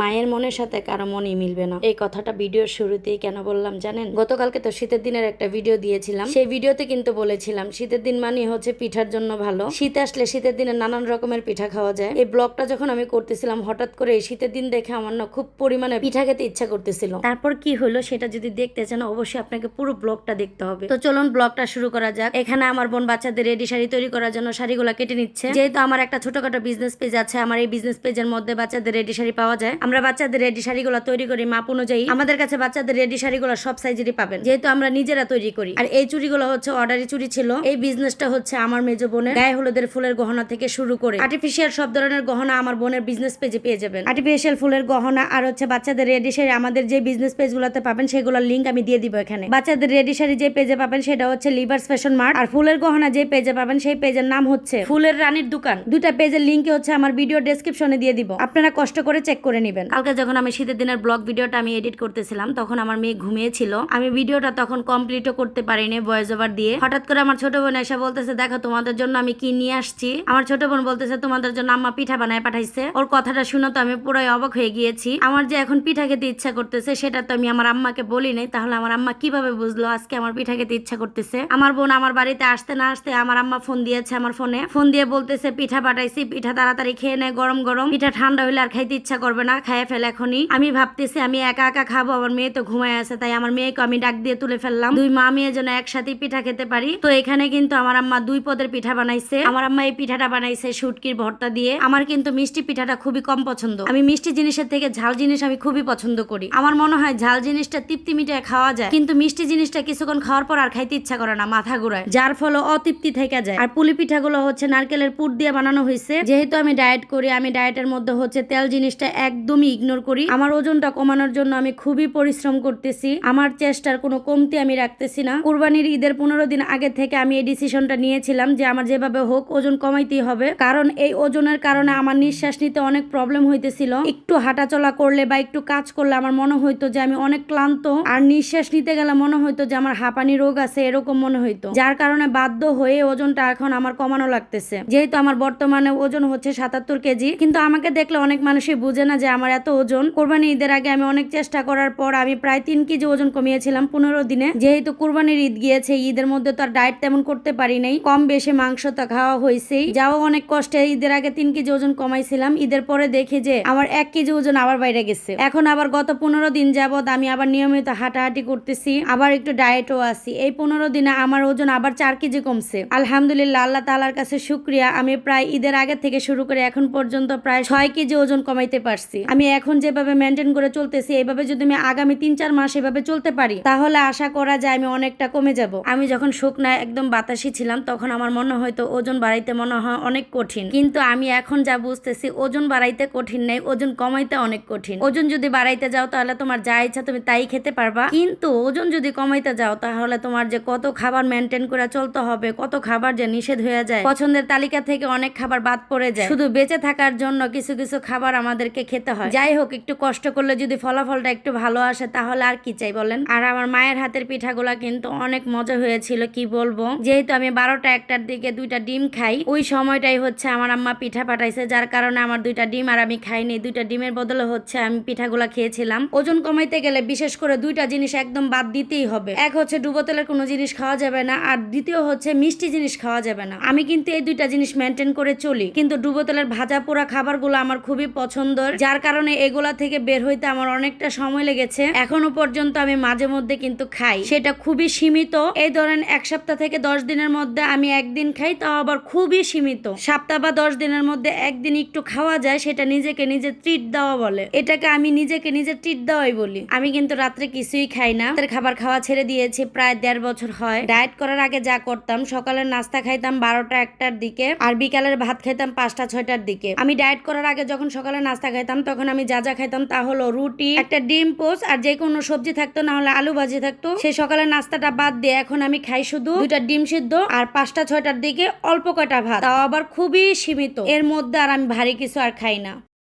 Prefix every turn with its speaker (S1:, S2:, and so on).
S1: মায়ের মনের সাথে কারও মনই মিলবে না। এই কথাটা ভিডিওর শুরুতেই কেন বললাম জানেন? গতকালকে তো শীতের দিনের একটা ভিডিও দিয়েছিলাম। সেই ভিডিওতে কিন্তু বলেছিলাম, শীতের দিন মানে হচ্ছে পিঠার জন্য ভালো। শীত আসলে শীতের দিনে নানান রকমের পিঠা খাওয়া যায়। এই ব্লগটা যখন আমি করতেছিলাম, হঠাৎ করে এই শীতের দিন দেখে আমার না খুব পরিমাণে পিঠা খেতে ইচ্ছা করতেছিল। তারপর কি হলো সেটা যদি দেখতে চান, অবশ্যই আপনাকে পুরো ব্লগটা দেখতে হবে। তো চলুন ব্লগটা শুরু করা যাক। এখানে আমার বোন বাচ্চাদের রেডি শাড়ি তৈরি করার জন্য শাড়িগুলো কেটে নিচ্ছে। যেহেতু আমার একটা ছোটখাটো বিজনেস পেজ আছে, আমার এই বিজনেস পেজের মধ্যে বাচ্চাদের রেডি শাড়ি পাওয়া যায়। আমরা বাচ্চাদের রেডি শাড়িগুলো তৈরি করি মাপ অনুযায়ী। আমাদের কাছে বাচ্চাদের রেডি শাড়িগুলো সব সাইজেরই পাবেন। যেহেতু আমরা নিজেরা তৈরি করি। আর এই চুড়িগুলো হচ্ছে অর্ডারি চুড়ি ছিল। এই বিজনেসটা হচ্ছে আমার মেজ বোনের গায়ে হলুদের ফুলের গহনা থেকে শুরু করে। আর্টিফিশিয়াল সব ধরনের গহনা আমার বোনের বিজনেস পেজে পেয়ে যাবেন। আর্টিফিশিয়াল ফুলের গহনা আর হচ্ছে বাচ্চাদের রেডি শাড়ি, আমাদের যে বিজনেস পেজগুলোতে পাবেন সেগুলোর লিঙ্ক আমি দিয়ে দিব এখানে। বাচ্চাদের রেডি শাড়ি যে পেজে পাবেন সেটা হচ্ছে লিভার্স ফ্যাশন মার্ট আর ফুলের গহনা যে পেজে পাবেন সেই পেজের নাম হচ্ছে ফুলের রানীর দোকান। দুটা পেজের লিঙ্কে হচ্ছে আমার ভিডিও ডেসক্রিপশনে দিয়ে দিব। আপনারা কষ্ট করে চেক করে নেবেন। কালকে যখন আমি শীতের দিনের ব্লগ ভিডিওটা আমি এডিট করতেছিলাম, তখন আমার মেয়ে ঘুমিয়েছিল। আমি ভিডিওটা তখন কমপ্লিটও করতে পারিনি ভয়েস ওভার দিয়ে। হঠাৎ করে আমার ছোট বোন এসে বলতেছে, দেখো, তোমাদের জন্য আমি কি নিয়ে আসছি? আমার ছোট বোন বলতেছে, তোমাদের জন্য আম্মা পিঠা বানায় পাঠাইছে। ওর কথাটা শুনে তো আমি পুরাই অবাক হয়ে গিয়েছি। আমার যে এখন পিঠা খেতে ইচ্ছা করতেছে, সেটা তো আমি আমার আম্মাকে বলি নাই তাহলে আমার আম্মা কীভাবে বুঝলো আজকে আমার পিঠা খেতে ইচ্ছা করতেছে? আমার বোন আমার বাড়িতে আসতে না আসতে আমার আম্মা ফোন দিয়েছে আমার ফোনে ফোন দিয়ে বলতেছে, পিঠা পাঠাইছি, পিঠা তাড়াতাড়ি খেয়ে নেয় গরম গরম। পিঠা ঠান্ডা হইলে আর খাইতে ইচ্ছা করবে না। খাইয়ে ফেলে এখনই। আমি ভাবতেছি আমি একা একা খাব, আমার মেয়ে তো ঘুমায় আছে, তাই আমার মেয়েকে আমি ডাক দিয়ে তুলে ফেললাম। দুই মা মেয়ে যেন একসাথে পিঠা খেতে পারি। তো এখানে কিন্তু আমার আম্মা দুই পদের পিঠা বানাইছে। আমার আম্মা এই পিঠাটা বানাইছে শুটকির ভর্তা দিয়ে। আমার কিন্তু মিষ্টি পিঠাটা খুবই কম পছন্দ। আমি মিষ্টি জিনিসের থেকে ঝাল জিনিস আমি খুবই পছন্দ করি। আমার মনে হয় ঝাল জিনিসটা তৃপ্তি মিটায় খাওয়া যায়। কিন্তু মিষ্টি জিনিসটা কিছুক্ষণ খাওয়ার পর আর খাইতে ইচ্ছা করে না, মাথা ঘুরায়। যার ফলে অতৃপ্তি থেকে যায়। আর পুলি পিঠাগুলো হচ্ছে নারকেলের পুর দিয়ে বানানো হয়েছে যেহেতু আমি ডায়েট করি, আমি ডায়েটের মধ্যে হচ্ছে তেল জিনিসটা একদমই ইগনোর করি। আমার ওজনটা কমানোর জন্য আমি খুবই পরিশ্রম করতেছি। আমার চেষ্টার কোনো কমতি আমি রাখতেছি না। কুরবানির ঈদের পনেরো দিন আগে থেকে আমি এই ডিসিশনটা নিয়েছিলাম যে আমার যেভাবে হোক ওজন কমাইতেই হবে। কারণ এই ওজনের কারণে আমার নিঃশ্বাস নিতে অনেক প্রবলেম হইতেছিল। একটু হাঁটাচলা করলে বা একটু কাজ করলে আমার মনে হইতো যে আমি অনেক ক্লান্ত। আর নিঃশ্বাস নিতে গেলে মনে হইতো যে আমার হাঁপানি রোগ আছে, এরকম মনে হইতো। যার কারণে বাধ্য হয়ে ওজনটা এখন আমার কমানো লাগতেছে। যেহেতু আমার বর্তমানে ওজন হচ্ছে সাতাত্তর কেজি, কিন্তু আমাকে দেখলে অনেক মানুষই বুঝে না যে আমার এত ওজন। কোরবানি ঈদের আগে আমি অনেক চেষ্টা করার পর আমি প্রায় তিন কেজি ওজন কমিয়েছিলাম পনেরো দিনে। যেহেতু কোরবানির ঈদ গিয়েছে, ঈদের মধ্যে তো আর ডায়েট তেমন করতে পারি নাই। কম বেশি মাংস তো খাওয়া হয়েছেই যাও অনেক কষ্টে ঈদের আগে তিন কেজি ওজন কমাইছিলাম। ঈদের পরে দেখি যে আমার এক কেজি ওজন আবার বাইরে গেছে। এখন আবার গত পনেরো দিন যাবত আমি আবার নিয়মিত হাঁটাহাঁটি করতেছি, আবার একটু ডায়েটও আছি। এই পনেরো দিনে আমার ওজন আবার চার কেজি কমছে। আলহামদুলিল্লাহ, আল্লাহ তালার কাছে শুক্রিয়া। আমি প্রায় ঈদের আগে থেকে শুরু করে এখন পর্যন্ত প্রায় ছয় কেজি ওজন কমাইতে পারছি। আমি এখন যেভাবে মেনটেন করে চলতেছি, এইভাবে যদি আমি আগামী তিন চার মাস এভাবে চলতে পারি, তাহলে আশা করা যায় আমি অনেকটা কমে যাব। আমি যখন শুকনায় একদম বাতাসি ছিলাম, তখন আমার মনে হয়তো ওজন বাড়াইতে মনে হয় অনেক কঠিন। কিন্তু আমি এখন যা বুঝতেছি, ওজন বাড়াইতে কঠিন নেই, ওজন কমাইতে অনেক কঠিন। ওজন যদি বাড়াইতে যাও, তাহলে তোমার যা ইচ্ছা তুমি তাই খেতে পারবা। কিন্তু ওজন যদি কমাইতে যাও, তাহলে তোমার যে কত খাবার মেনটেন করে চলতে হবে, কত খাবার যে নিষেধ হয়ে যায়, পছন্দের তালিকা থেকে অনেক খাবার বাদ পড়ে যায়। শুধু বেঁচে থাকার জন্য কিছু কিছু খাবার আমাদেরকে খেতে হয়। যাই হোক, একটু কষ্ট করলে যদি ফলাফলটা একটু ভালো আসে, তাহলে আর কি চাই বলেন? আর আমার মায়ের হাতের পিঠাগুলা কিন্তু অনেক মজা হয়েছিল, কি বলব? যেহেতু আমি বারোটা একটার দিকে দুইটা ডিম খাই, ওই সময়টাই হচ্ছে আমার আম্মা পিঠা পাঠাইছে, যার কারণে আমার দুইটা ডিম আর আমি খাইনি। দুইটা ডিমের বদলে হচ্ছে আমি পিঠাগুলা খেয়েছিলাম। ওজন কমাইতে গেলে বিশেষ করে দুইটা জিনিস একদম বাদ দিতেই হবে। এক হচ্ছে ডুবো তেলের কোনো জিনিস খাওয়া যাবে না, আর দ্বিতীয় হচ্ছে মিষ্টি জিনিস খাওয়া যাবে না। আমি কিন্তু এই দুইটা জিনিস মেনটেন করে চলি, কিন্তু ডুবো তেলের ভাজা পোড়া খাবারগুলো আমার খুবই পছন্দের, যার কারণে এগুলা থেকে বের হইতে আমার অনেকটা সময় লেগেছে। এখনও পর্যন্ত আমি মাঝে মধ্যে কিন্তু খাই। সেটা খুবই সীমিত। এই ধরেন এক সপ্তাহ থেকে দশ দিনের মধ্যে আমি একদিন খাই, তাও আবার খুবই সীমিত। সপ্তাহ বা দশ দিনের মধ্যে একদিন একটু খাওয়া যায়, সেটা নিজেকে নিজে ট্রিট দেওয়া বলে। এটাকে আমি নিজেকে নিজে ট্রিট দেওয়াই বলি। আমি কিন্তু রাত্রে কিছুই খাই না। রাতের খাবার খাওয়া ছেড়ে দিয়েছি, প্রায় দেড় বছর হয়। ডায়েট করার আগে যা করতাম, সকালের নাস্তা খাইতাম বারোটা একটার দিকে আর বিকালের ভাত খাইতাম পাঁচটা ছয়টার দিকে। আমি ডায়েট করার আগে যখন সকালে নাস্তা খাইতাম, তখন আমি যা যা খাইতাম তা হলো রুটি, একটা ডিম পোস আর যে কোনো সবজি থাকতো, না হলে আলু ভাজি থাকতো। সেই সকালের নাস্তাটা বাদ দিয়ে এখন আমি খাই শুধু দুইটা ডিম সিদ্ধ আর পাঁচটা ছয়টার দিকে অল্প কয়টা ভাত। তাও আবার খুবই সীমিত। এর মধ্যে আর আমি ভারী কিছু আর খাই না।